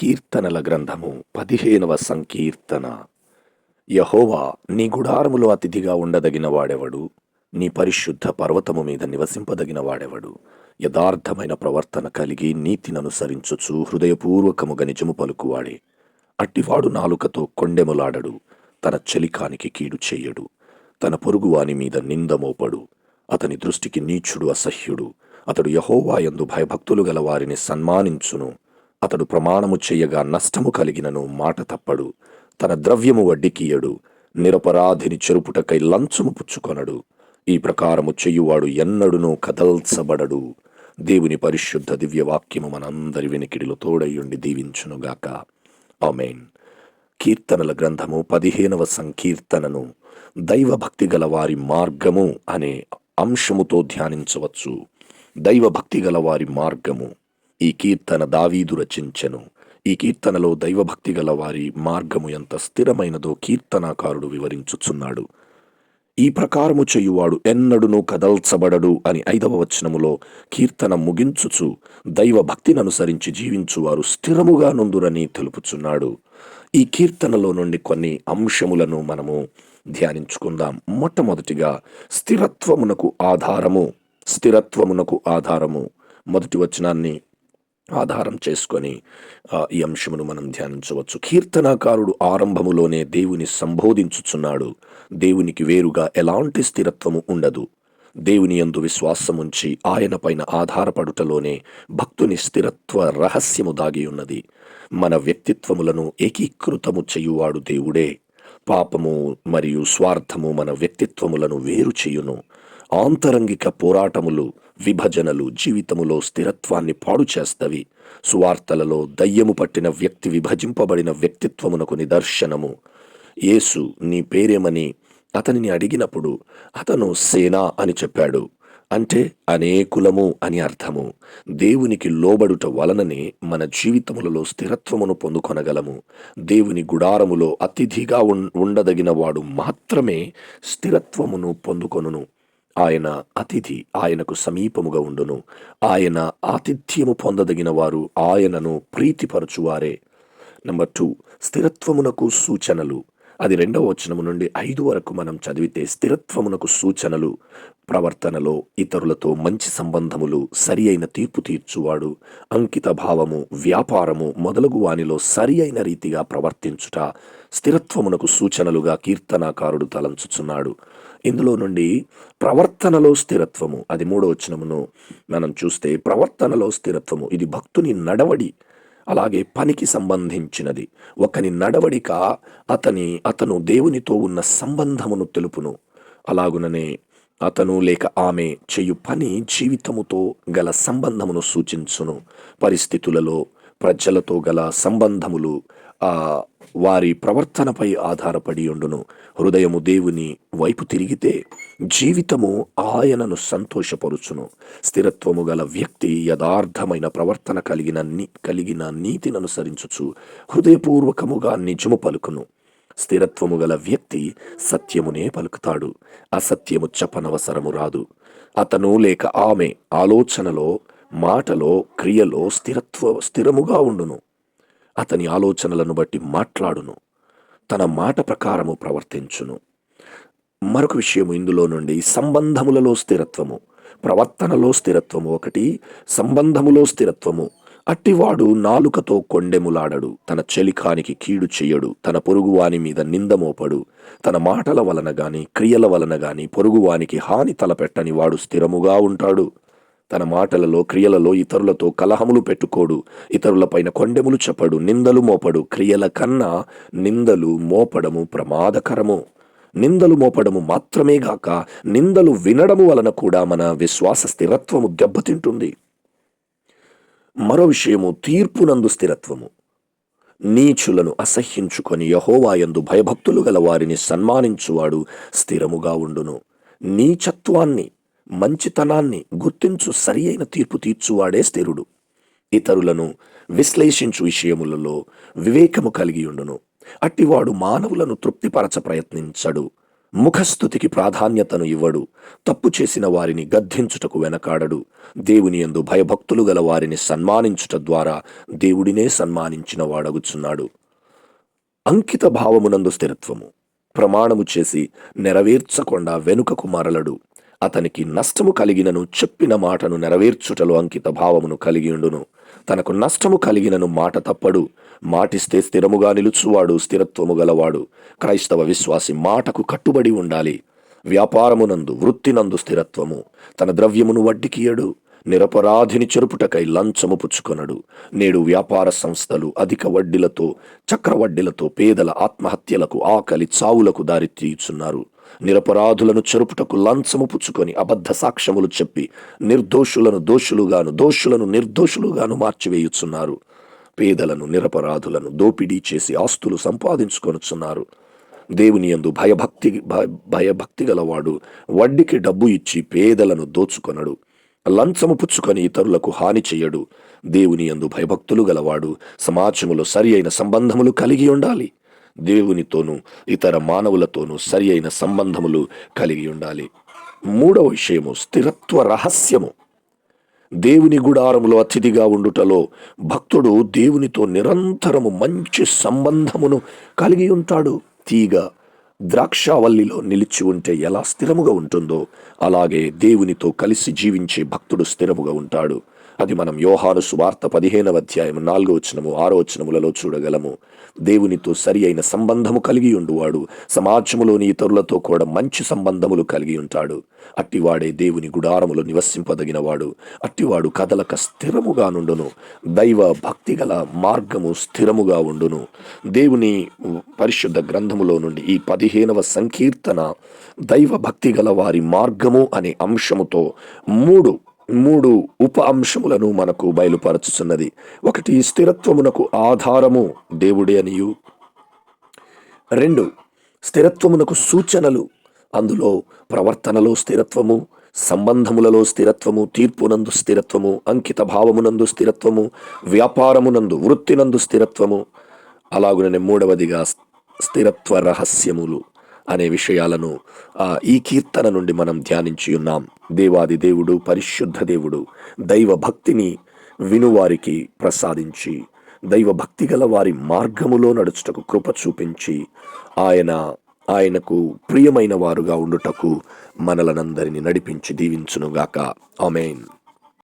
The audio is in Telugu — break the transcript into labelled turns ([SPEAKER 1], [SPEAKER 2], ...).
[SPEAKER 1] కీర్తనల గ్రంథము పదిహేనవ సంకీర్తన. యహోవా నీ గుడారములో అతిథిగా ఉండదగిన వాడెవడు? నీ పరిశుద్ధ పర్వతము మీద నివసింపదగిన వాడెవడు? యథార్థమైన ప్రవర్తన కలిగి నీతిననుసరించుచు హృదయపూర్వకముగా నిజము పలుకువాడే. అట్టివాడు నాలుకతో కొండెములాడడు తన చలికానికి కీడు చెయ్యడు తన పొరుగువాని మీద నిందమోపడు అతని దృష్టికి నీచుడు అసహ్యుడు. అతడు యహోవాయందు భయభక్తులు గల వారిని సన్మానించును. అతడు ప్రమాణము చెయ్యగా నష్టము కలిగినను మాట తప్పడు. తన ద్రవ్యము వడ్డీకియడు నిరపరాధిని చెరుపుటకై లంచము పుచ్చుకొనడు. ఈ ప్రకారము చెయ్యువాడు ఎన్నడునూ కదల్చబడడు. దేవుని పరిశుద్ధ దివ్యవాక్యము మనందరి వెనికిడిలో తోడయుండి దీవించునుగాక. ఆమెన్. కీర్తనల గ్రంథము పదిహేనవ సంకీర్తనను దైవభక్తి గల వారి మార్గము అనే అంశముతో ధ్యానించవచ్చు. దైవభక్తి గల వారి మార్గము ఈ కీర్తన దావీదు రచించెను. ఈ కీర్తనలో దైవభక్తి గల వారి మార్గము ఎంత స్థిరమైనదో కీర్తనాకారుడు వివరించుచున్నాడు. ఈ ప్రకారము చేయువాడు ఎన్నడును కదల్చబడడు అని ఐదవ వచనములో కీర్తన ముగించుచు దైవ అనుసరించి జీవించువారు స్థిరముగా నుందురని తెలుపుచున్నాడు. ఈ కీర్తనలో నుండి కొన్ని అంశములను మనము ధ్యానించుకుందాం. మొట్టమొదటిగా స్థిరత్వమునకు ఆధారము స్థిరత్వమునకు ఆధారము. మొదటి వచనాన్ని ఆధారం చేసుకొని ఈ అంశమును మనం ధ్యానించవచ్చు. కీర్తనాకారుడు ఆరంభములోనే దేవుని సంబోధించుచున్నాడు. దేవునికి వేరుగా ఎలాంటి స్థిరత్వము ఉండదు. దేవుని యందు విశ్వాసముంచి ఆయన పైన ఆధారపడుటలోనే భక్తుని స్థిరత్వ రహస్యము దాగి ఉన్నది. మన వ్యక్తిత్వములను ఏకీకృతము చేయువాడు దేవుడే. పాపము మరియు స్వార్థము మన వ్యక్తిత్వములను వేరు చేయును. ఆంతరంగిక పోరాటములు విభజనలు జీవితములో స్థిరత్వాన్ని పాడు చేస్తవి. సువార్తలలో దయ్యము పట్టిన వ్యక్తి విభజింపబడిన వ్యక్తిత్వమునకు నిదర్శనము. యేసు నీ పేరేమని అతనిని అడిగినప్పుడు అతను సేనా అని చెప్పాడు. అంటే అనేకులము అని అర్థము. దేవునికి లోబడుట వలననే మన జీవితములలో స్థిరత్వమును పొందుకొనగలము. దేవుని గుడారములో అతిథిగా ఉండదగిన వాడు మాత్రమే స్థిరత్వమును పొందుకొనును. ఆయన అతిథి ఆయనకు సమీపముగా ఉండును. ఆయన ఆతిథ్యము పొందదగిన వారు ఆయనను ప్రీతిపరచువారే. నంబర్ టూ స్థిరత్వమునకు సూచనలు. అది రెండవ వచనము నుండి ఐదు వరకు మనం చదివితే స్థిరత్వమునకు సూచనలు ప్రవర్తనలో ఇతరులతో మంచి సంబంధములు సరి అయిన తీర్పు తీర్చువాడు అంకిత భావము వ్యాపారము మొదలగు వానిలో సరి అయిన రీతిగా ప్రవర్తించుట స్థిరత్వమునకు సూచనలుగా కీర్తనాకారుడు తలంచుచున్నాడు. ఇందులో నుండి ప్రవర్తనలో స్థిరత్వము అది మూడో వచనమును మనం చూస్తే ప్రవర్తనలో స్థిరత్వము ఇది భక్తుని నడవడి అలాగే పనికి సంబంధించినది. ఒకని నడవడిక అతని అతను దేవునితో ఉన్న సంబంధమును తెలుపును. అలాగుననే అతను లేక ఆమె చేయు పని జీవితముతో గల సంబంధమును సూచించును. పరిస్థితులలో ప్రజలతో గల సంబంధములు వారి ప్రవర్తనపై ఆధారపడి ఉండును. హృదయము దేవుని వైపు తిరిగితే జీవితము ఆయనను సంతోషపరుచును. స్థిరత్వము గల వ్యక్తి యథార్థమైన ప్రవర్తన కలిగిన కలిగిన నీతిని అనుసరించుచు హృదయపూర్వకముగా నిజము పలుకును. స్థిరత్వము గల వ్యక్తి సత్యమునే పలుకుతాడు. అసత్యము చెప్పనవసరము రాదు. అతను లేక ఆమె ఆలోచనలో మాటలో క్రియలో స్థిరత్వ స్థిరముగా ఉండును. అతని ఆలోచనలను బట్టి మాట్లాడును తన మాట ప్రకారము ప్రవర్తించును. మరొక విషయము ఇందులో నుండి సంబంధములలో స్థిరత్వము ప్రవర్తనలో స్థిరత్వము ఒకటి సంబంధములో స్థిరత్వము. అట్టివాడు నాలుకతో కొండెములాడడు తన చెలికానికి కీడు చెయ్యడు తన పొరుగువాని మీద నిందమోపడు తన మాటల వలన గాని క్రియల వలన గాని పొరుగువానికి హాని తలపెట్టని వాడు స్థిరముగా ఉంటాడు. తన మాటలలో క్రియలలో ఇతరులతో కలహములు పెట్టుకోడు. ఇతరులపైన కొండెములు చెప్పడు నిందలు మోపడు. క్రియల కన్నా నిందలు మోపడము ప్రమాదకరము. నిందలు మోపడము మాత్రమే గాక నిందలు వినడము వలన కూడా మన విశ్వాస స్థిరత్వము దెబ్బతింటుంది. మరో విషయము తీర్పునందు స్థిరత్వము. నీచులను అసహ్యించుకొని యహోవాయందు భయభక్తులు గల వారిని సన్మానించువాడు స్థిరముగా ఉండును. నీచత్వాన్ని మంచితనాన్ని గుర్తించు సరి అయిన తీర్పు తీర్చువాడే స్థిరుడు. ఇతరులను విశ్లేషించు విషయములలో వివేకము కలిగి ఉండును. అట్టివాడు మానవులను తృప్తిపరచ ప్రయత్నించడు. ముఖస్థుతికి ప్రాధాన్యతను ఇవ్వడు. తప్పు చేసిన వారిని గద్దించుటకు వెనకాడడు. దేవుని యందు భయభక్తులు గల వారిని సన్మానించుట ద్వారా దేవుడినే సన్మానించిన వాడగుచున్నాడు. అంకిత భావమునందు స్థిరత్వము. ప్రమాణము చేసి నెరవేర్చకుండా వెనుకకు మరలడు. అతనికి నష్టము కలిగినను చెప్పిన మాటను నెరవేర్చుటలో అంకిత భావమును కలిగి ఉండును. తనకు నష్టము కలిగినను మాట తప్పడు. మాటిస్తే స్థిరముగా నిలుచువాడు స్థిరత్వము గలవాడు. క్రైస్తవ విశ్వాసి మాటకు కట్టుబడి ఉండాలి. వ్యాపారమునందు వృత్తినందు స్థిరత్వము. తన ద్రవ్యమును వడ్డికియడు నిరపరాధిని చెరుపుటకై లంచము పుచ్చుకొనడు. నేడు వ్యాపార సంస్థలు అధిక వడ్డీలతో చక్రవడ్డీలతో పేదల ఆత్మహత్యలకు ఆకలి చావులకు దారితీయుచున్నారు నిరపరాధులను చెరుపుటకు లంచము పుచ్చుకొని అబద్ధ సాక్ష్యములు చెప్పి నిర్దోషులను దోషులుగాను దోషులను నిర్దోషులుగాను మార్చివేయుచున్నారు. పేదలను నిరపరాధులను దోపిడీ చేసి ఆస్తులు సంపాదించుకొనుచున్నారు. దేవుని యందు భయభక్తి భయభక్తి గలవాడు వడ్డీకి డబ్బు ఇచ్చి పేదలను దోచుకొనడు. లంచము పుచ్చుకొని ఇతరులకు హాని చెయ్యడు. దేవుని యందు భయభక్తులు గలవాడు సమాజములో సరి అయిన సంబంధములు కలిగి ఉండాలి. దేవునితోనూ ఇతర మానవులతోనూ సరి అయిన సంబంధములు కలిగి ఉండాలి. మూడవ విషయము స్థిరత్వ రహస్యము. దేవుని గుడారములో అతిథిగా ఉండుటలో భక్తుడు దేవునితో నిరంతరము మంచి సంబంధమును కలిగి ఉంటాడు. తీగ ద్రాక్షావల్లిలో నిలిచి ఉంటే ఎలా స్థిరముగా ఉంటుందో అలాగే దేవునితో కలిసి జీవించే భక్తుడు స్థిరముగా ఉంటాడు. అది మనం యోహాను సువార్త పదిహేనవ అధ్యాయం నాలుగో వచనము ఆరో వచనములలో చూడగలము. దేవునితో సరి అయిన సంబంధము కలిగి ఉండువాడు సమాజములోని ఇతరులతో కూడా మంచి సంబంధములు కలిగి ఉంటాడు. అట్టివాడే దేవుని గుడారములో నివసింపదగినవాడు. అట్టివాడు కదలక స్థిరముగా నుండును. దైవ భక్తి గల మార్గము స్థిరముగా ఉండును. దేవుని పరిశుద్ధ గ్రంథములో నుండి ఈ పదిహేనవ సంకీర్తన దైవ భక్తి గల వారి మార్గము అనే అంశముతో మూడు మూడు ఉప అంశములను మనకు బయలుపరచుచున్నది. ఒకటి స్థిరత్వమునకు ఆధారము దేవుడే అనియు. రెండు స్థిరత్వమునకు సూచనలు అందులో ప్రవర్తనలో స్థిరత్వము సంబంధములలో స్థిరత్వము తీర్పునందు స్థిరత్వము అంకిత భావమునందు స్థిరత్వము వ్యాపారమునందు వృత్తినందు స్థిరత్వము. అలాగుననే మూడవదిగా స్థిరత్వ రహస్యములు. అనే విషయాలను ఆ, ఈ కీర్తన నుండి మనం ధ్యానించి ఉన్నాం. దేవాది దేవుడు పరిశుద్ధ దేవుడు దైవ భక్తిని వినువారికి ప్రసాదించి దైవ భక్తి గల వారి మార్గములో నడుచుటకు కృప చూపించి ఆయన ఆయనకు ప్రియమైన వారుగా ఉండుటకు మనలనందరిని నడిపించి దీవించునుగాక. ఆమెన్.